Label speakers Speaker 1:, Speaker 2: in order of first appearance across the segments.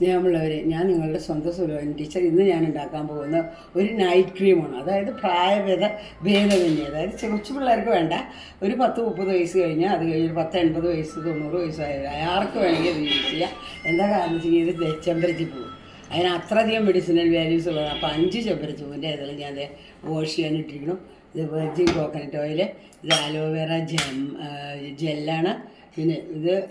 Speaker 1: സ്നേഹമുള്ളവരെ ഞാൻ നിങ്ങളുടെ സ്വന്തം സുലോൻ ടീച്ചർ ഇന്ന് ഞാൻ ഉണ്ടാക്കാൻ പോകുന്ന ഒരു നൈറ്റ് ക്രീമാണ് അതായത് പ്രായഭേദ ഭേദമന്യേ. അതായത് കൊച്ചു പിള്ളേർക്ക് വേണ്ട. ഒരു പത്ത് മുപ്പത് വയസ്സ് കഴിഞ്ഞാൽ അത് കഴിഞ്ഞ് ഒരു പത്ത് എൺപത് വയസ്സ് തൊണ്ണൂറ് വയസ്സായ ആർക്ക് വേണമെങ്കിൽ അത് യൂസ് ചെയ്യാം. എന്താ കാരണം വെച്ച് കഴിഞ്ഞാൽ ഇത് ചെമ്പരത്തി പോകും അതിന് അത്രയധികം മെഡിസിനൽ വാല്യൂസ് ഉള്ളതാണ്. അപ്പോൾ അഞ്ച് ചെമ്പരത്തി പൂവിന്റെ ഏതെങ്കിലും ഞാൻ വാഷ് ചെയ്യാൻ ഇട്ടിരിക്കണം ഇത് വെർജിൻ കോക്കനട്ട് ഓയിൽ ഇത് അലോവേറ ജെം ജെല്ലാണ് പിന്നെ ഇത്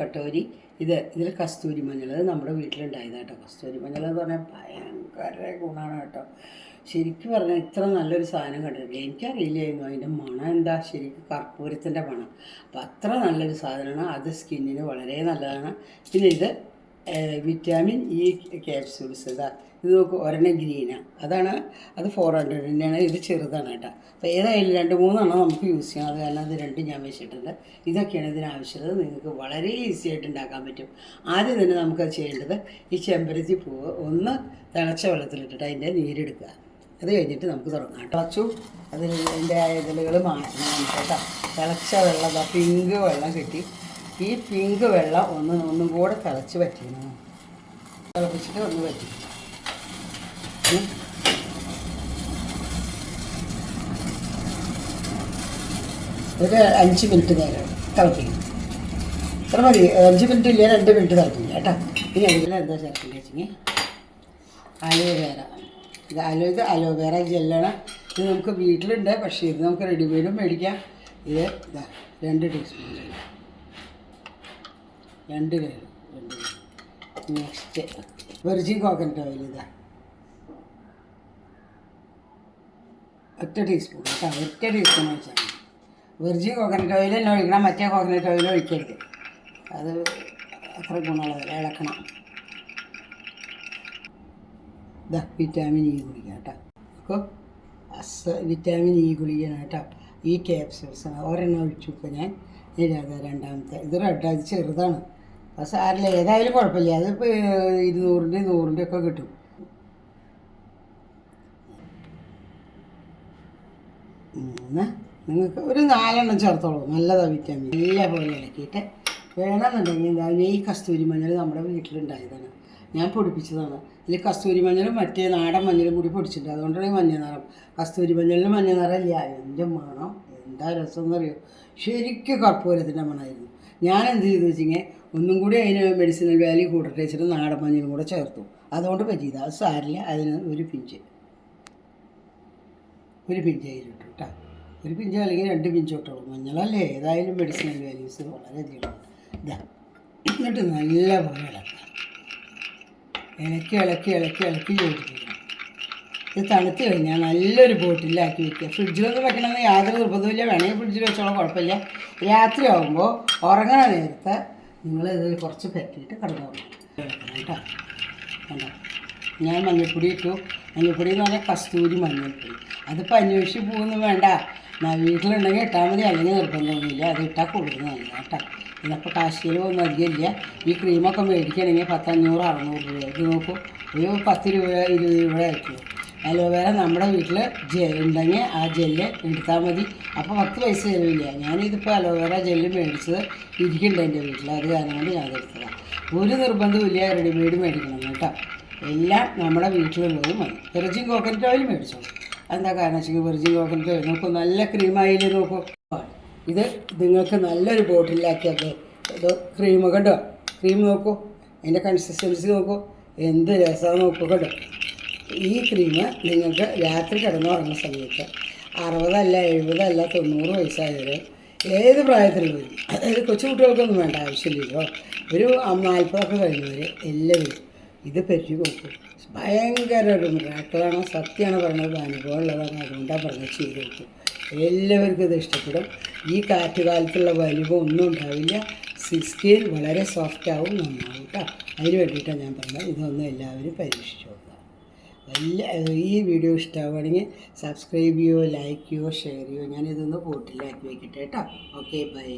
Speaker 1: കട്ടോരി. ഇത് ഇതിൽ കസ്തൂരി മഞ്ഞൾ. അത് നമ്മുടെ വീട്ടിലുണ്ടായതാണ് കേട്ടോ കസ്തൂരി മഞ്ഞൾ എന്ന് പറഞ്ഞാൽ ഭയങ്കര ഗുണമാണ് കേട്ടോ. ശരിക്കും പറഞ്ഞാൽ ഇത്ര നല്ലൊരു സാധനം കണ്ടിട്ടില്ല? എനിക്കറിയില്ലായിരുന്നു. അതിന്റെ മണം എന്താ? ശരിക്കും കർപ്പൂരത്തിന്റെ മണം. അപ്പം അത്ര നല്ലൊരു സാധനമാണ്. അത് സ്കിന്നിന് വളരെ നല്ലതാണ്. പിന്നെ ഇത് വിറ്റാമിൻ ഇ ക്യാപ്സ്യൂൾസ് ഇതാ. ഇത് നോക്ക് ഒരെണ്ണം ഗ്രീനാണ് അതാണ് അത് ഫോർ ഹൺഡ്രഡ് തന്നെയാണ്. ഇത് ചെറുതാണ് കേട്ടോ. അപ്പോൾ ഏതായാലും രണ്ട് മൂന്നെണ്ണം നമുക്ക് യൂസ് ചെയ്യാം. അത് കാരണം അത് രണ്ടും ഞാൻ വെച്ചിട്ടുണ്ട്. ഇതൊക്കെയാണ് ഇതിന് നിങ്ങൾക്ക് വളരെ ഈസി ആയിട്ട് ഉണ്ടാക്കാൻ പറ്റും. ആദ്യം തന്നെ നമുക്കത് ചെയ്യേണ്ടത് ഈ ചെമ്പരത്തി പൂവ് ഒന്ന് തിളച്ച വെള്ളത്തിലിട്ടിട്ട് അതിന്റെ നീരെടുക്കുക. അത് കഴിഞ്ഞിട്ട് നമുക്ക് തുടങ്ങാം തിളച്ചു. അതിൽ അതിന്റെ ഇതളുകൾ മാറ്റണം. നമുക്ക് കേട്ടോ. തിളച്ച വെള്ളം പിങ്ക് വെള്ളം കിട്ടി. ഈ പിങ്ക് വെള്ളം ഒന്ന് ഒന്നും കൂടെ തിളച്ച് പറ്റിക്കണം തിളപ്പിച്ചിട്ട് ഒന്ന് പറ്റി. ഒരു അഞ്ച് മിനിറ്റ് നേരം തിളപ്പിക്കും ഇത്ര മതി. അഞ്ച് മിനിറ്റ് ഇല്ല രണ്ട് മിനിറ്റ് തിളപ്പിക്കും കേട്ടോ. ഇനി അതിൽ എന്താ ചേർക്കേണ്ടത് വെച്ചെങ്കിൽ അലോവേറ ഇത് അലോ ഇത് അലോവേറ ജെല്ലാണ്. ഇത് നമുക്ക് വീട്ടിലുണ്ട്. പക്ഷേ ഇത് നമുക്ക് റെഡിമെയ്ഡും മേടിക്കാം. ഇത് ഇതാ രണ്ട് ടീസ്പൂൺ രണ്ട് രണ്ട് നെക്സ്റ്റ് വെർജിൻ കോക്കനട്ട് ഓയിൽ ഇതാ. ഒറ്റ ടീസ്പൂൺ കേട്ടോ ഒറ്റ ടീസ്പൂൺ ഒഴിച്ചാൽ മതി. വെർജിൻ കോക്കനട്ട് ഓയിൽ തന്നെ ഒഴിക്കണം മറ്റേ കോക്കനട്ട് ഓയിൽ ഒഴിക്കരുത്. അത് അത്ര ഗുണമുള്ളതല്ല ഇളക്കണം. ഇതാ വിറ്റാമിൻ ഇ ഗുളിക കേട്ടോ. അപ്പോൾ അസ വിറ്റാമിൻ ഇ ഗുളികയാണ് കേട്ടോ. ഈ ക്യാപ്സ്യൂൾസ് ഒരെണ്ണം ഒഴിച്ചു ഇപ്പോൾ ഞാൻ. ഇനി അതാ രണ്ടാമത്തെ. ഇത് റെഡ് അത് ചെറുതാണ്. അപ്പോൾ സാറില്ല ഏതായാലും കുഴപ്പമില്ല. അത് ഇരുന്നൂറിന്റെ നൂറിന്റെ ഒക്കെ കിട്ടും. മൂന്ന് നിങ്ങൾക്ക് ഒരു നാലെണ്ണം ചേർത്തോളൂ. നല്ലതാണ് വിറ്റാമിൻ നല്ല പോലെ ഇളക്കിയിട്ട് വേണമെന്നുണ്ടെങ്കിൽ എന്താ ഈ കസ്തൂരി മഞ്ഞൾ നമ്മുടെ വീട്ടിലുണ്ടായതാണ്. ഞാൻ പൊടിപ്പിച്ചതാണ്. ഇതിൽ കസ്തൂരി മഞ്ഞളും മറ്റേ നാടൻ മഞ്ഞളും കൂടി പൊടിച്ചിട്ടുണ്ട്. അതുകൊണ്ടാണ് മഞ്ഞ നിറം. കസ്തൂരി മഞ്ഞളിന് മഞ്ഞ ഇല്ല എന്റെ മണം. എന്താ രസം എന്നറിയോ? ശരിക്കും കർപ്പൂരത്തിന്റെ മണമായിരുന്നു. ഞാൻ എന്ത് ചെയ്തു വെച്ചിങ്ങനെ ഒന്നും കൂടി അതിന് മെഡിസിനൽ വാല്യൂ കൂട്ടട്ടെ വെച്ചിട്ട് നാടൻ മഞ്ഞളും കൂടെ ചേർത്തു. അതുകൊണ്ട് പറ്റിയത് അത് സാരില്ല അതിന് ഒരു പിഞ്ച്. ഒരു പിഞ്ച് അതിലിട്ടു കേട്ടോ ഒരു പിഞ്ചോ അല്ലെങ്കിൽ രണ്ട് പിഞ്ചോ ഇട്ടോളൂ മഞ്ഞളല്ലേ ഏതായാലും മെഡിസിനൽ വാല്യൂസ് വളരെയധികം. ഇതാ എന്നിട്ട് നല്ല പോലെ ഇളക്കാം. ഇളക്കി ഇളക്കി ഇളക്കി ഇളക്കി യോജിപ്പിക്കണം ഇത് തണുത്ത് കഴിഞ്ഞാൽ നല്ലൊരു ബോട്ടിലാക്കി വെക്കുക. ഫ്രിഡ്ജിലൊന്നും വെക്കണമെന്ന് യാതൊരു നിർബന്ധമില്ല വേണമെങ്കിൽ ഫ്രിഡ്ജിൽ വെച്ചോളാം കുഴപ്പമില്ല. രാത്രി ആകുമ്പോൾ ഉറങ്ങണ നേരത്തെ നിങ്ങൾ ഇത് കുറച്ച് പറ്റിയിട്ട് കിടന്നുറങ്ങും കേട്ടോ? കണ്ടോ? ഞാൻ മഞ്ഞൾപ്പൊടി ഇട്ടു. മഞ്ഞൾപ്പൊടി എന്ന് പറഞ്ഞാൽ കസ്തൂരി മഞ്ഞൾപ്പൊടി. അതിപ്പോൾ അന്വേഷിച്ച് പോകുന്നു വേണ്ട. ഞാൻ വീട്ടിലുണ്ടെങ്കിൽ ഇട്ടാൽ മതി. അല്ലെങ്കിൽ നിർബന്ധമൊന്നുമില്ല. അത് ഇട്ടാൽ കൂടുതൽ നല്ല കേട്ടോ? ഇതിനപ്പോൾ കാശിയിൽ ഒന്നും അധികമില്ല ഈ ക്രീമൊക്കെ മേടിക്കണമെങ്കിൽ പത്തഞ്ഞൂറ് അറുന്നൂറ് രൂപ. ഇത് നോക്കും. ഒരു പത്ത് രൂപ ഇരുപത് രൂപ ആയിരിക്കും. അലോവേറ നമ്മുടെ വീട്ടിൽ ജെൽ ഉണ്ടെങ്കിൽ ആ ജെല്ല് എടുത്താൽ മതി. അപ്പോൾ പത്ത് പൈസ ചെലവില്ല ഞാനിതിപ്പോൾ അലോവേര ജെല്ല് മേടിച്ചത് ഇരിക്കുന്നുണ്ട് എന്റെ വീട്ടിൽ. അത് കാരണം കൊണ്ട് ഞാൻ എടുത്തതാണ് ഒരു നിർബന്ധമില്ല റെഡിമെയ്ഡ് മേടിക്കണം കേട്ടോ. എല്ലാം നമ്മുടെ വീട്ടിലുള്ളത് മതി. വെർജിൻ കോക്കനട്ട് ഓയിൽ മേടിച്ചോ. എന്താ കാരണം വെച്ചെങ്കിൽ വെർജിൻ കോക്കനട്ട് ഓയിൽ നോക്കൂ. നല്ല ക്രീമായിൽ നോക്കൂ. ഇത് നിങ്ങൾക്ക് നല്ലൊരു ബോട്ടിലാക്കിയത് ഇത് ക്രീം കണ്ടോ? ക്രീം നോക്കൂ. അതിന്റെ കൺസിസ്റ്റൻസി നോക്കൂ. എന്ത് രസമാണ് നോക്കൂ കേട്ടോ. ഈ ക്രീം നിങ്ങൾക്ക് രാത്രി കിടന്നുറങ്ങുന്ന സമയത്ത് അറുപതല്ല എഴുപതല്ല തൊണ്ണൂറ് വയസ്സായവർ ഏത് പ്രായത്തിലും വരും. അതായത് കൊച്ചു കുട്ടികൾക്കൊന്നും വേണ്ട ആവശ്യമില്ലല്ലോ ഒരു നാൽപ്പതൊക്കെ കഴിഞ്ഞവർ എല്ലാവരും ഇത് പറ്റി നോക്കും. ഭയങ്കര ഒരു മിറാക്കളാണ് സത്യമാണ് പറഞ്ഞത് അനുഭവം ഉള്ളതാണ് അതുകൊണ്ടാണ് പറഞ്ഞത് ചെയ്ത് നോക്കും എല്ലാവർക്കും ഇത് ഇഷ്ടപ്പെടും. ഈ കാറ്റുകാലത്തുള്ള വലിവ് ഒന്നും ഉണ്ടാവില്ല. സ്കിൻ വളരെ സോഫ്റ്റാവും നന്നാവും കേട്ടോ. അതിന് വേണ്ടിയിട്ടാണ് ഞാൻ പറഞ്ഞത്. ഇതൊന്നും എല്ലാവരും പരീക്ഷിച്ച് വലിയ ഈ വീഡിയോ ഇഷ്ടമാവുകയാണെങ്കിൽ സബ്സ്ക്രൈബ് ചെയ്യുമോ ലൈക്ക് ചെയ്യുമോ ഷെയർ ചെയ്യുമോ ഞാനിതൊന്ന് പോട്ടിലാക്കി വയ്ക്കട്ടെ കേട്ടോ. Okay bye